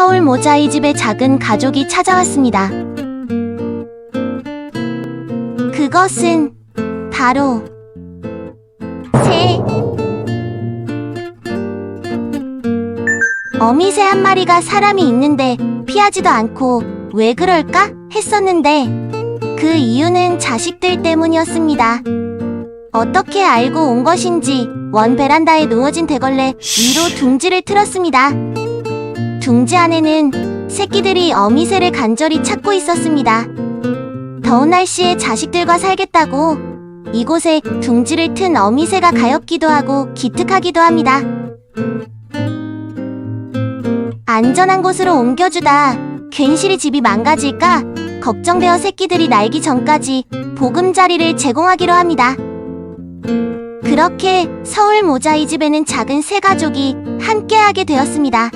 서울 모자이 집에 작은 가족이 찾아왔습니다. 그것은 바로 새 어미새 한 마리가 사람이 있는데 피하지도 않고 왜 그럴까 했었는데 그 이유는 자식들 때문이었습니다. 어떻게 알고 온 것인지 원 베란다에 놓여진 대걸레 위로 둥지를 틀었습니다. 둥지 안에는 새끼들이 어미새를 간절히 찾고 있었습니다. 더운 날씨에 자식들과 살겠다고 이곳에 둥지를 튼 어미새가 가엾기도 하고 기특하기도 합니다. 안전한 곳으로 옮겨주다 괜시리 집이 망가질까 걱정되어 새끼들이 날기 전까지 보금자리를 제공하기로 합니다. 그렇게 서울 모자 이 집에는 작은 새 가족이 함께하게 되었습니다.